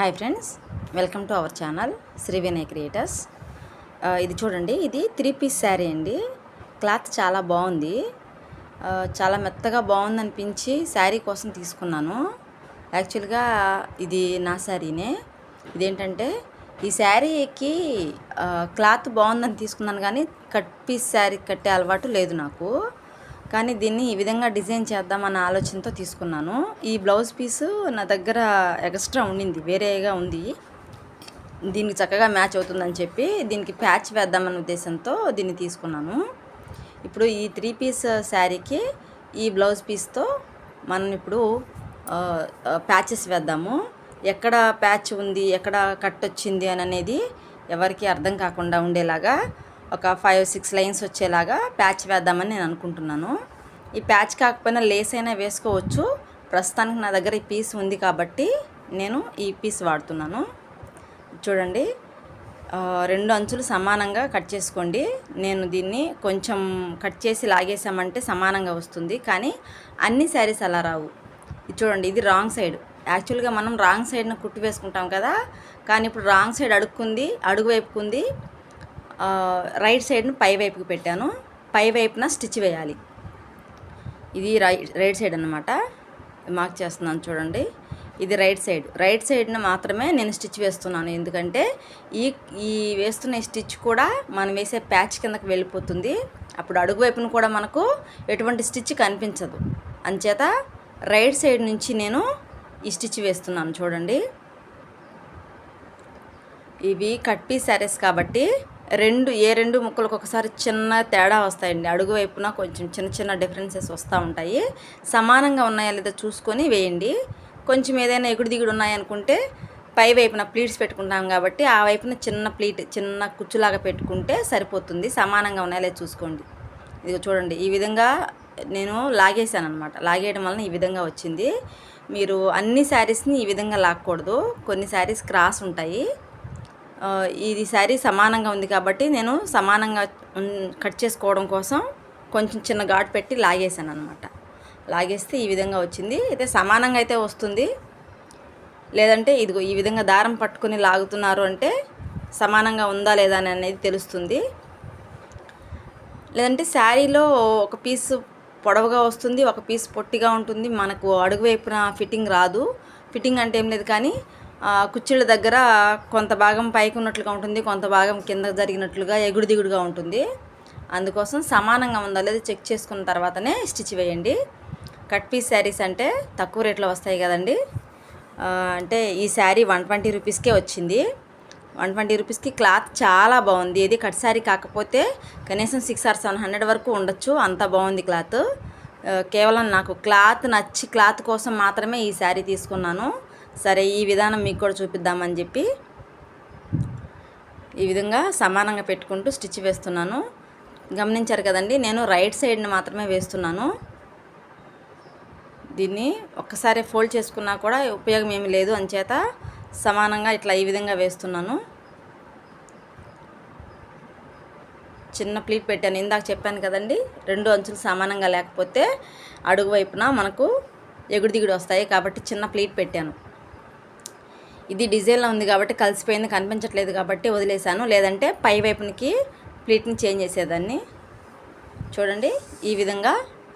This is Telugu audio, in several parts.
Hi friends welcome to our channel Shri Vinay creators ఇది చూడండి ఇది త్రీ పీస్ శారీ అండి. క్లాత్ చాలా బాగుంది. Uh, చాలా మెత్తగా బాగుంది అనిపించి శారీ కోసం తీసుకున్నాను. యాక్చువల్గా ఇది నా శారీనే ఇదేంటంటే ఈ శారీకి క్లాత్ uh, బాగుందని తీసుకున్నాను కానీ కట్ పీస్ శారీ కట్టే అలవాటు లేదు నాకు. కానీ దీన్ని ఈ విధంగా డిజైన్ చేద్దామన్న ఆలోచనతో తీసుకున్నాను. ఈ బ్లౌజ్ పీసు నా దగ్గర ఎక్స్ట్రా ఉండింది వేరేగా ఉంది. దీనికి చక్కగా మ్యాచ్ అవుతుందని చెప్పి దీనికి ప్యాచ్ వేద్దామన్న ఉద్దేశంతో దీన్ని తీసుకున్నాను. ఇప్పుడు ఈ త్రీ పీస్ శారీకి ఈ బ్లౌజ్ పీస్తో మనం ఇప్పుడు ప్యాచెస్ వేద్దాము. ఎక్కడ ప్యాచ్ ఉంది ఎక్కడ కట్ వచ్చింది అని అనేది ఎవరికి అర్థం కాకుండా ఉండేలాగా ఒక ఫైవ్ సిక్స్ లైన్స్ వచ్చేలాగా ప్యాచ్ వేద్దామని నేను అనుకుంటున్నాను. ఈ ప్యాచ్ కాకపోయినా లేస్ అయినా వేసుకోవచ్చు. ప్రస్తుతానికి నా దగ్గర ఈ పీస్ ఉంది కాబట్టి నేను ఈ పీస్ వాడుతున్నాను. చూడండి. రెండు అంచులు సమానంగా కట్ చేసుకోండి. నేను దీన్ని కొంచెం కట్ చేసి లాగేసామంటే సమానంగా వస్తుంది. కానీ అన్ని శారీస్ అలా రావు. ఇది చూడండి ఇది రాంగ్ సైడ్ యాక్చువల్గా మనం రాంగ్ సైడ్ను కుట్టు వేసుకుంటాం కదా. కానీ ఇప్పుడు రాంగ్ సైడ్ అడుక్కుంది అడుగు వైపుకుంది. రైట్ సైడ్ను పై వైపుకి పెట్టాను. పై వైపున స్టిచ్ వేయాలి. ఇది రైట్ రైట్ సైడ్ అనమాట మార్క్ చేస్తున్నాను చూడండి. ఇది రైట్ సైడ్. రైట్ సైడ్న మాత్రమే నేను స్టిచ్ వేస్తున్నాను. ఎందుకంటే ఈ ఈ వేస్తున్న ఈ స్టిచ్ కూడా మనం వేసే ప్యాచ్ కిందకి వెళ్ళిపోతుంది. అప్పుడు అడుగు వైపున కూడా మనకు ఎటువంటి స్టిచ్ కనిపించదు. అంచేత రైట్ సైడ్ నుంచి నేను ఈ స్టిచ్ వేస్తున్నాను చూడండి. ఇవి కట్ పీస్ శారీస్ కాబట్టి రెండు ఏ రెండు ముక్కలకు ఒకసారి చిన్న తేడా వస్తాయండి. అడుగు వైపున కొంచెం చిన్న చిన్న డిఫరెన్సెస్ వస్తూ ఉంటాయి. సమానంగా ఉన్నాయా లేదా చూసుకొని వేయండి. కొంచెం ఏదైనా ఎగుడు దిగుడు ఉన్నాయనుకుంటే పై వైపున ప్లీట్స్ పెట్టుకుంటాం కాబట్టి ఆ వైపున చిన్న ప్లీట్ చిన్న కుచ్చులాగా పెట్టుకుంటే సరిపోతుంది. సమానంగా ఉన్నాయా లేదా చూసుకోండి. ఇది చూడండి ఈ విధంగా నేను లాగేశాను అనమాట లాగేయడం వలన ఈ విధంగా వచ్చింది. మీరు అన్ని శారీస్ని ఈ విధంగా లాక్కూడదు. కొన్ని శారీస్ క్రాస్ ఉంటాయి. ఇది శారీ సమానంగా ఉంది కాబట్టి నేను సమానంగా కట్ చేసుకోవడం కోసం కొంచెం చిన్న ఘాటు పెట్టి లాగేశాను అనమాట లాగేస్తే ఈ విధంగా వచ్చింది. అయితే సమానంగా అయితే వస్తుంది. లేదంటే ఇదిగో ఈ విధంగా దారం పట్టుకుని లాగుతున్నారు అంటే సమానంగా ఉందా లేదా అని అనేది తెలుస్తుంది. లేదంటే శారీలో ఒక పీస్ పొడవుగా వస్తుంది ఒక పీస్ పొట్టిగా ఉంటుంది. మనకు అడుగు వైపున ఫిట్టింగ్ రాదు. ఫిట్టింగ్ అంటే ఏం లేదు కానీ కుర్చీల దగ్గర కొంత భాగం పైకి ఉన్నట్లుగా ఉంటుంది కొంత భాగం కింద జరిగినట్లుగా ఎగుడు దిగుడుగా ఉంటుంది. అందుకోసం సమానంగా ఉందా లేదా చెక్ చేసుకున్న తర్వాతనే స్టిచ్ వేయండి. కట్ పీస్ శారీస్ అంటే తక్కువ రేట్లో వస్తాయి కదండి. అంటే ఈ శారీ వన్ ట్వంటీ రూపీస్కే వచ్చింది. వన్ ట్వంటీ రూపీస్కి క్లాత్ చాలా బాగుంది. ఇది కట్ శారీ కాకపోతే కనీసం సిక్స్ ఆర్ సెవెన్ హండ్రెడ్ వరకు ఉండొచ్చు. అంత బాగుంది క్లాత్. కేవలం నాకు క్లాత్ నచ్చి క్లాత్ కోసం మాత్రమే ఈ శారీ తీసుకున్నాను. సరే ఈ విధానం మీకు కూడా చూపిద్దామని చెప్పి ఈ విధంగా సమానంగా పెట్టుకుంటూ స్టిచ్ వేస్తున్నాను. గమనించారు కదండి నేను రైట్ సైడ్ని మాత్రమే వేస్తున్నాను. దీన్ని ఒక్కసారి ఫోల్డ్ చేసుకున్నా కూడా ఉపయోగం ఏమి లేదు. అంచేత సమానంగా ఇట్లా ఈ విధంగా వేస్తున్నాను. చిన్న ప్లీట్ పెట్టాను. ఇందాక చెప్పాను కదండి రెండు అంచులు సమానంగా లేకపోతే అడుగు వైపున మనకు ఎగుడు దిగుడు వస్తాయి కాబట్టి చిన్న ప్లీట్ పెట్టాను. ఇది డిజైన్లో ఉంది కాబట్టి కలిసిపోయింది కనిపించట్లేదు కాబట్టి వదిలేశాను. లేదంటే పై వైపునికి ప్లీట్ని చేంజ్ చేసేదాన్ని. చూడండి ఈ విధంగా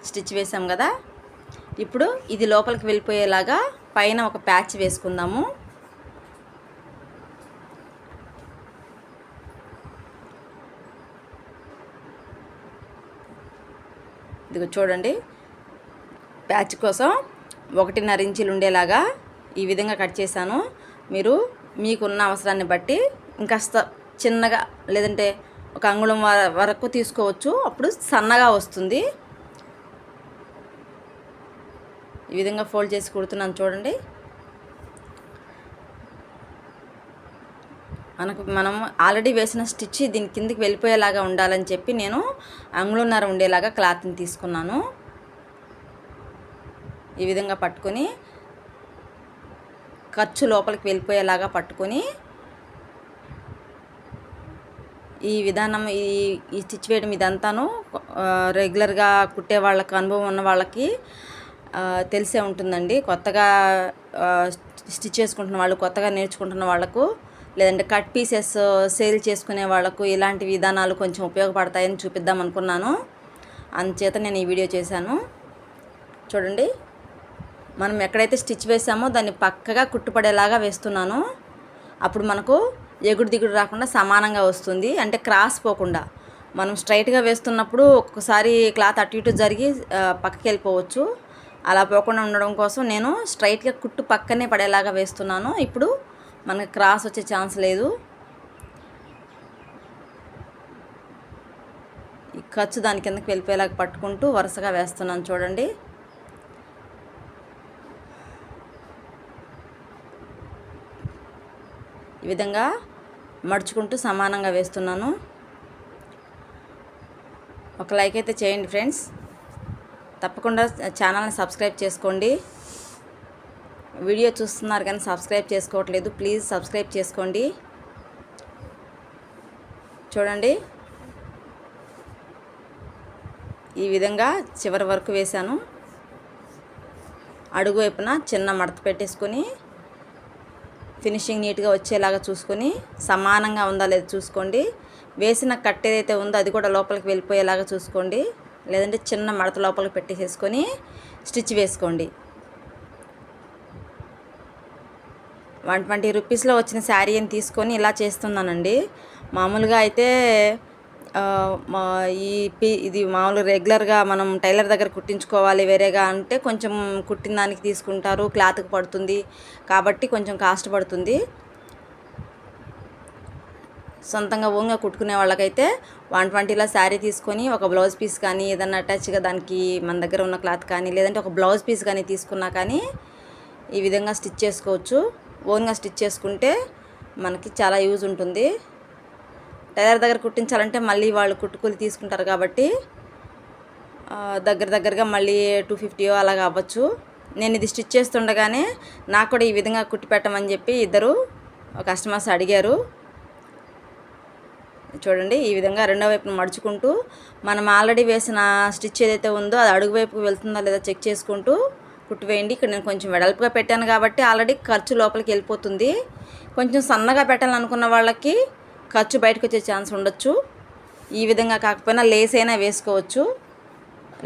స్టిచ్ వేసాం కదా. ఇప్పుడు ఇది లోపలికి వెళ్ళిపోయేలాగా పైన ఒక ప్యాచ్ వేసుకుందాము. ఇదిగో చూడండి ప్యాచ్ కోసం ఒకటిన్నర ఇంచులు ఉండేలాగా ఈ విధంగా కట్ చేశాను. మీరు మీకున్న అవసరాన్ని బట్టి ఇంకాస్త చిన్నగా లేదంటే ఒక అంగుళం వ- వరకు తీసుకోవచ్చు. అప్పుడు సన్నగా వస్తుంది. ఈ విధంగా ఫోల్డ్ చేసి కుడుతున్నాను చూడండి. మనకు మనం ఆల్రెడీ వేసిన స్టిచ్ దీని కిందికి వెళ్ళిపోయేలాగా ఉండాలని చెప్పి నేను అంగుళన్నర ఉండేలాగా క్లాత్ని తీసుకున్నాను. ఈ విధంగా పట్టుకొని ఖర్చు లోపలికి వెళ్ళిపోయేలాగా పట్టుకొని ఈ విధానం ఈ ఈ స్టిచ్ వేయడం ఇదంతాను రెగ్యులర్గా కుట్టే వాళ్ళకి అనుభవం ఉన్న వాళ్ళకి తెలిసే ఉంటుందండి. కొత్తగా స్టిచ్ చేసుకుంటున్న వాళ్ళు కొత్తగా నేర్చుకుంటున్న వాళ్ళకు లేదంటే కట్ పీసెస్ సేల్ చేసుకునే వాళ్ళకు ఇలాంటి విధానాలు కొంచెం ఉపయోగపడతాయని చూపిద్దాం అనుకున్నాను అందుచేత నేను ఈ వీడియో చేశాను. చూడండి. మనం ఎక్కడైతే స్టిచ్ వేసామో దాన్ని పక్కగా కుట్టుపడేలాగా వేస్తున్నాను అప్పుడు మనకు ఎగుడు దిగుడు రాకుండా సమానంగా వస్తుంది. అంటే క్రాస్ పోకుండా. మనం స్ట్రైట్గా వేస్తున్నప్పుడు ఒక్కసారి క్లాత్ అటు ఇటు జరిగి పక్కకి వెళ్ళిపోవచ్చు. అలా పోకుండా ఉండడం కోసం నేను స్ట్రైట్గా కుట్టు పక్కనే పడేలాగా వేస్తున్నాను. ఇప్పుడు మనకు క్రాస్ వచ్చే ఛాన్స్ లేదు. ఈ ఖర్చు దాని కిందకి వెళ్ళిపోయేలాగా పట్టుకుంటూ వరుసగా వేస్తున్నాను చూడండి. ఈ విధంగా మడుచుకుంటూ సమానంగా వేస్తున్నాను. ఒక లైక్ అయితే చేయండి ఫ్రెండ్స్. తప్పకుండా ఛానల్ని సబ్స్క్రైబ్ చేసుకోండి. వీడియో చూస్తున్నారు కానీ సబ్స్క్రైబ్ చేసుకోవట్లేదు. ప్లీజ్ సబ్స్క్రైబ్ చేసుకోండి. చూడండి. ఈ విధంగా చివరి వరకు వేశాను. అడుగు వైపున చిన్న మడత పెట్టేసుకొని ఫినిషింగ్ నీట్గా వచ్చేలాగా చూసుకొని సమానంగా ఉందా లేదా చూసుకోండి. వేసిన కట్ ఏదైతే ఉందో అది కూడా లోపలికి వెళ్ళిపోయేలాగా చూసుకోండి. లేదంటే చిన్న మడత లోపలికి పెట్టేసేసుకొని స్టిచ్ వేసుకోండి. వన్ ట్వంటీ రూపీస్లో వచ్చిన శారీ అని తీసుకొని ఇలా చేస్తున్నానండి. మామూలుగా అయితే ఈ పి ఇది మామూలు రెగ్యులర్గా మనం టైలర్ దగ్గర కుట్టించుకోవాలి వేరేగా అంటే కొంచెం కుట్టిన దానికి తీసుకుంటారు క్లాత్కి పడుతుంది కాబట్టి కొంచెం కాస్ట్ పడుతుంది. సొంతంగా ఓన్గా కుట్టుకునే వాళ్ళకైతే వన్ ట్వంటీలో శారీ తీసుకొని ఒక బ్లౌజ్ పీస్ కానీ ఏదన్నా అటాచ్గా దానికి మన దగ్గర ఉన్న క్లాత్ కానీ లేదంటే ఒక బ్లౌజ్ పీస్ కానీ తీసుకున్నా కానీ ఈ విధంగా స్టిచ్ చేసుకోవచ్చు. ఓన్గా స్టిచ్ చేసుకుంటే మనకి చాలా యూజ్ ఉంటుంది. టైలర్ దగ్గర కుట్టించాలంటే మళ్ళీ వాళ్ళు కుట్టుకూలి తీసుకుంటారు కాబట్టి దగ్గర దగ్గరగా మళ్ళీ టూ ఫిఫ్టీయో అలాగ అవ్వచ్చు. నేను ఇది స్టిచ్ చేస్తుండగానే నాకు కూడా ఈ విధంగా కుట్టి పెట్టమని చెప్పి ఇద్దరు కస్టమర్స్ అడిగారు. చూడండి ఈ విధంగా రెండో వైపున మడుచుకుంటూ మనం ఆల్రెడీ వేసిన స్టిచ్ ఏదైతే ఉందో అది అడుగు వైపుకు వెళ్తుందా లేదా చెక్ చేసుకుంటూ కుట్టివేయండి ఇక్కడ నేను కొంచెం వెడల్పుగా పెట్టాను కాబట్టి ఆల్రెడీ ఖర్చు లోపలికి వెళ్ళిపోతుంది. కొంచెం సన్నగా పెట్టాలనుకున్న వాళ్ళకి ఖర్చు బయటకు వచ్చే ఛాన్స్ ఉండొచ్చు. ఈ విధంగా కాకపోయినా లేస్ అయినా వేసుకోవచ్చు.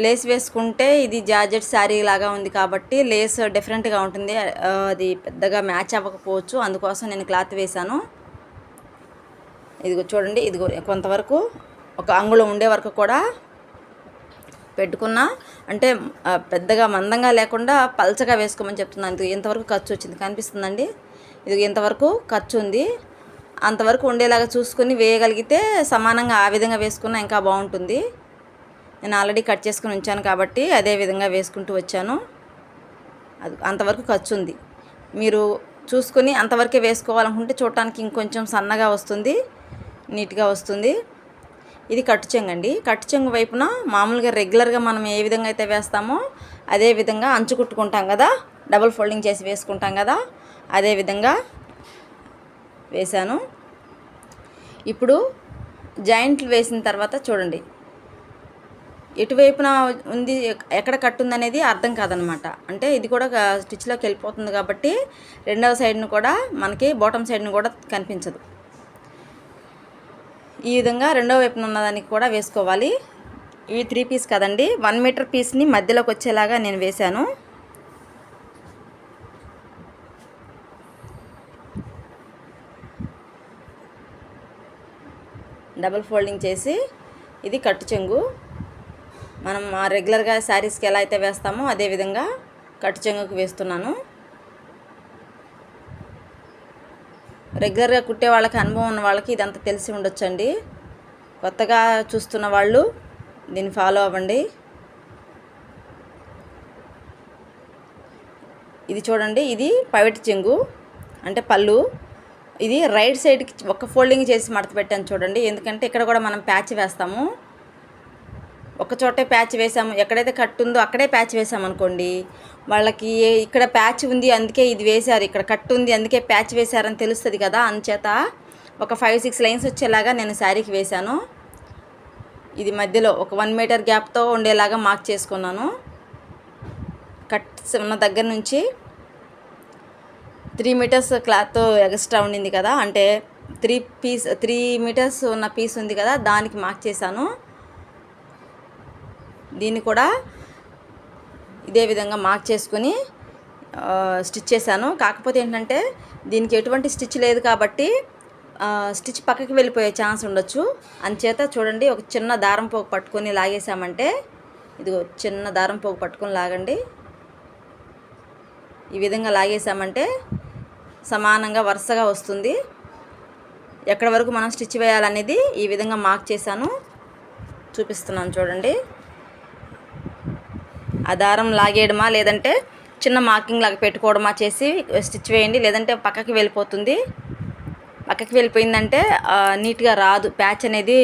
లేస్ వేసుకుంటే ఇది జార్జెట్ శారీ లాగా ఉంది కాబట్టి లేస్ డిఫరెంట్గా ఉంటుంది. అది పెద్దగా మ్యాచ్ అవ్వకపోవచ్చు. అందుకోసం నేను క్లాత్ వేశాను. ఇదిగో చూడండి ఇదిగో కొంతవరకు ఒక అంగుళం ఉండే వరకు కూడా పెట్టుకున్నా. అంటే పెద్దగా మందంగా లేకుండా పల్చగా వేసుకోమని చెప్తున్నాను. ఇంతవరకు ఖర్చు వచ్చింది. కనిపిస్తుందండి? ఇది ఇంతవరకు ఖర్చు ఉంది. అంతవరకు ఉండేలాగా చూసుకొని వేయగలిగితే సమానంగా ఆ విధంగా వేసుకున్నా ఇంకా బాగుంటుంది. నేను ఆల్రెడీ కట్ చేసుకుని ఉంచాను కాబట్టి అదే విధంగా వేసుకుంటూ వచ్చాను. అది అంతవరకు ఖర్చు ఉంది మీరు చూసుకొని అంతవరకే వేసుకోవాలనుకుంటే చూడటానికి ఇంకొంచెం సన్నగా వస్తుంది నీట్గా వస్తుంది. ఇది కట్టు చెంగు అండి. కట్టు చెంగు వైపున మామూలుగా రెగ్యులర్గా మనం ఏ విధంగా అయితే వేస్తామో అదే విధంగా అంచు కుట్టుకుంటాం కదా. డబుల్ ఫోల్డింగ్ చేసి వేసుకుంటాం కదా. అదే విధంగా వేశాను. ఇప్పుడు జాయింట్లు వేసిన తర్వాత చూడండి. ఎటువైపున ఉంది ఎక్కడ కట్టుంది అనేది అర్థం కాదనమాట. అంటే ఇది కూడా స్టిచ్లోకి వెళ్ళిపోతుంది కాబట్టి రెండవ సైడ్ను కూడా మనకి బాటమ్ సైడ్ను కూడా కనిపించదు. ఈ విధంగా రెండవ వైపున ఉన్నదానికి కూడా వేసుకోవాలి. ఇవి త్రీ పీస్ కదండి. వన్ మీటర్ పీస్ని మధ్యలోకి వచ్చేలాగా నేను వేశాను. డబుల్ ఫోల్డింగ్ చేసి ఇది కట్టు చెంగు. మనం ఆ రెగ్యులర్గా శారీస్కి ఎలా అయితే వేస్తామో అదే విధంగా కట్టు చెంగుకు వేస్తున్నాను. రెగ్యులర్గా కుట్టే వాళ్ళకి అనుభవం ఉన్న వాళ్ళకి ఇదంతా తెలిసి ఉండొచ్చండి. కొత్తగా చూస్తున్న వాళ్ళు దీన్ని ఫాలో అవ్వండి. ఇది చూడండి ఇది పైవటి చెంగు అంటే పళ్ళు. ఇది రైట్ సైడ్కి ఒక ఫోల్డింగ్ చేసి మడత పెట్టాను చూడండి. ఎందుకంటే ఇక్కడ కూడా మనం ప్యాచ్ వేస్తాము. ఒక చోటే ప్యాచ్ వేసాము. ఎక్కడైతే కట్ ఉందో అక్కడే ప్యాచ్ వేసాము అనుకోండి. వాళ్ళకి ఇక్కడ ప్యాచ్ ఉంది అందుకే ఇది వేశారు. ఇక్కడ కట్ ఉంది అందుకే ప్యాచ్ వేశారని తెలుస్తుంది కదా. అందుచేత ఒక ఫైవ్ సిక్స్ లైన్స్ వచ్చేలాగా నేను శారీకి వేశాను. ఇది మధ్యలో ఒక వన్ మీటర్ గ్యాప్తో ఉండేలాగా మార్క్ చేసుకున్నాను. కట్ ఉన్న దగ్గర నుంచి త్రీ మీటర్స్ క్లాత్ ఎక్స్ట్రా ఉండింది కదా అంటే త్రీ పీస్ త్రీ మీటర్స్ ఉన్న పీస్ ఉంది కదా దానికి మార్క్ చేశాను. దీన్ని కూడా ఇదే విధంగా మార్క్ చేసుకుని స్టిచ్ చేశాను. కాకపోతే ఏంటంటే దీనికి ఎటువంటి స్టిచ్ లేదు కాబట్టి స్టిచ్ పక్కకి వెళ్ళిపోయే ఛాన్స్ ఉండొచ్చు. అంచేత చూడండి ఒక చిన్న దారం పోగు పట్టుకొని లాగేసామంటే ఇదిగో చిన్న దారం పోగు పట్టుకొని లాగండి. ఈ విధంగా లాగేసామంటే సమానంగా వరుసగా వస్తుంది. ఎక్కడి వరకు మనం స్టిచ్ వేయాలనేది ఈ విధంగా మార్క్ చేశాను. చూపిస్తున్నాను చూడండి. ఆ దారం లాగేయడమా లేదంటే చిన్న మార్కింగ్ లాగా పెట్టుకోవడమా చేసి స్టిచ్ వేయండి లేదంటే పక్కకి వెళ్ళిపోతుంది. పక్కకి వెళ్ళిపోయిందంటే నీట్గా రాదు. ప్యాచ్ అనేది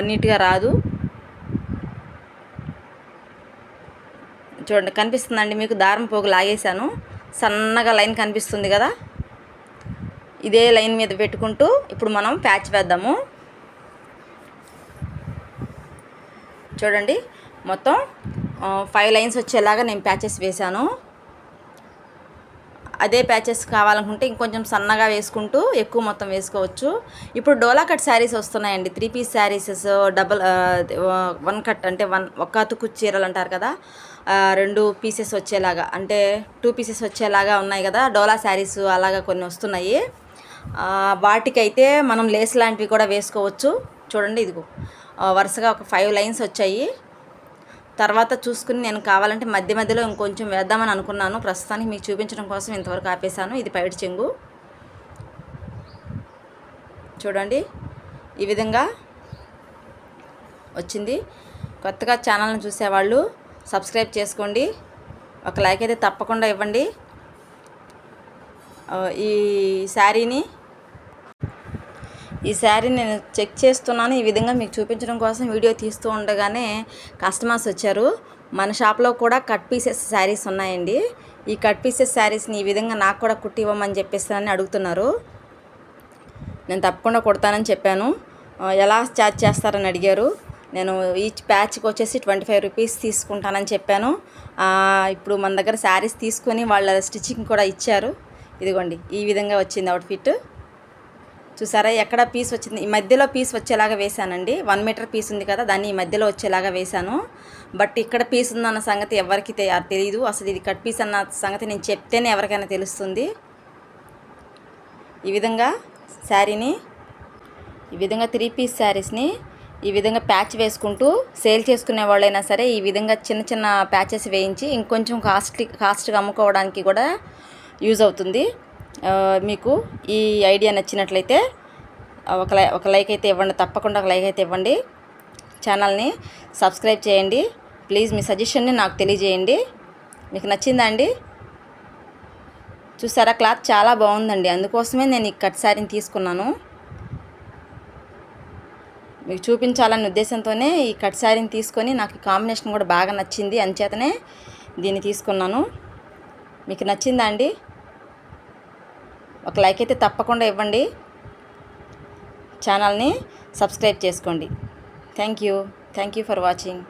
నీట్గా రాదు. చూడండి కనిపిస్తుందండి మీకు? దారం పోగు లాగేశాను. సన్నగా లైన్ కనిపిస్తుంది కదా? ఇదే లైన్ మీద పెట్టుకుంటూ ఇప్పుడు మనం ప్యాచ్ వేద్దాము. చూడండి మొత్తం ఫైవ్ లైన్స్ వచ్చేలాగా నేను ప్యాచెస్ వేశాను. అదే ప్యాచెస్ కావాలనుకుంటే ఇంకొంచెం సన్నగా వేసుకుంటూ ఎక్కువ మొత్తం వేసుకోవచ్చు. ఇప్పుడు డోలా కట్ శారీస్ వస్తున్నాయండి. త్రీ పీస్ శారీసెస్ డబల్ వన్ కట్ అంటే వన్ ఒక్క అతుకు చీరలు అంటారు కదా రెండు పీసెస్ వచ్చేలాగా అంటే టూ పీసెస్ వచ్చేలాగా ఉన్నాయి కదా డోలా శారీస్ అలాగా కొన్ని వస్తున్నాయి. వాటికైతే మనం లేస్ లాంటివి కూడా వేసుకోవచ్చు. చూడండి ఇదిగో. వరుసగా ఒక ఫైవ్ లైన్స్ వచ్చాయి. తర్వాత చూసుకుని నేను కావాలంటే మధ్య మధ్యలో ఇంకొంచెం వేద్దామని అనుకున్నాను. ప్రస్తుతానికి మీకు చూపించడం కోసం ఇంతవరకు ఆపేశాను. ఇది పైడి చెంగు. చూడండి. ఈ విధంగా వచ్చింది. కొత్తగా ఛానల్ని చూసేవాళ్ళు సబ్స్క్రైబ్ చేసుకోండి. ఒక లైక్ అయితే తప్పకుండా ఇవ్వండి. ఈ శారీని? ఈ శారీ నేను చెక్ చేస్తున్నాను. ఈ విధంగా మీకు చూపించడం కోసం వీడియో తీస్తూ ఉండగానే కస్టమర్స్ వచ్చారు. మన షాప్లో కూడా కట్ పీసెస్ శారీస్ ఉన్నాయండి. ఈ కట్ పీసెస్ శారీస్ని ఈ విధంగా నాకు కూడా కుట్టి ఇవ్వమని చెప్పేస్తానని అడుగుతున్నారు. నేను తప్పకుండా కుడతానని చెప్పాను. ఎలా ఛార్జ్ చేస్తారని అడిగారు. నేను ఈచ్ ప్యాచ్కి వచ్చేసి ట్వంటీ ఫైవ్ రూపీస్ తీసుకుంటానని చెప్పాను. ఇప్పుడు మన దగ్గర శారీస్ తీసుకొని వాళ్ళ స్టిచ్చింగ్ కూడా ఇచ్చారు. ఇదిగోండి ఈ విధంగా వచ్చింది అవుట్ఫిట్ చూసారా ఎక్కడ పీస్ వచ్చింది? ఈ మధ్యలో పీస్ వచ్చేలాగా వేశానండి. వన్ మీటర్ పీస్ ఉంది కదా దాన్ని ఈ మధ్యలో వచ్చేలాగా వేశాను. బట్ ఇక్కడ పీస్ ఉందన్న సంగతి ఎవరికి తె- తెలియదు అసలు ఇది కట్ పీస్ అన్న సంగతి నేను చెప్తేనే ఎవరికైనా తెలుస్తుంది. ఈ విధంగా శారీని ఈ విధంగా త్రీ పీస్ శారీస్ని ఈ విధంగా ప్యాచ్ వేసుకుంటూ సేల్ చేసుకునే వాళ్ళైనా సరే ఈ విధంగా చిన్న చిన్న ప్యాచెస్ వేయించి ఇంకొంచెం కాస్ట్లీ కాస్ట్గా అమ్ముకోవడానికి కూడా యూజ్ అవుతుంది. మీకు ఈ ఐడియా నచ్చినట్లయితే ఒక లై ఒక లైక్ అయితే ఇవ్వండి. తప్పకుండా ఒక లైక్ అయితే ఇవ్వండి. ఛానల్ని సబ్స్క్రైబ్ చేయండి. ప్లీజ్ మీ సజెషన్ని నాకు తెలియజేయండి. మీకు నచ్చిందా అండి? చూసారా? క్లాత్ చాలా బాగుందండి. అందుకోసమే నేను ఈ కట్ శారీని తీసుకున్నాను. మీకు చూపించాలనే ఉద్దేశంతోనే ఈ కట్ శారీని తీసుకొని నాకు కాంబినేషన్ కూడా బాగా నచ్చింది. అంచేతనే దీన్ని తీసుకున్నాను. మీకు నచ్చిందా అండి? ఒక లైక్ అయితే తప్పకుండా ఇవ్వండి. ఛానల్ని సబ్స్క్రైబ్ చేసుకోండి. Thank you thank you for watching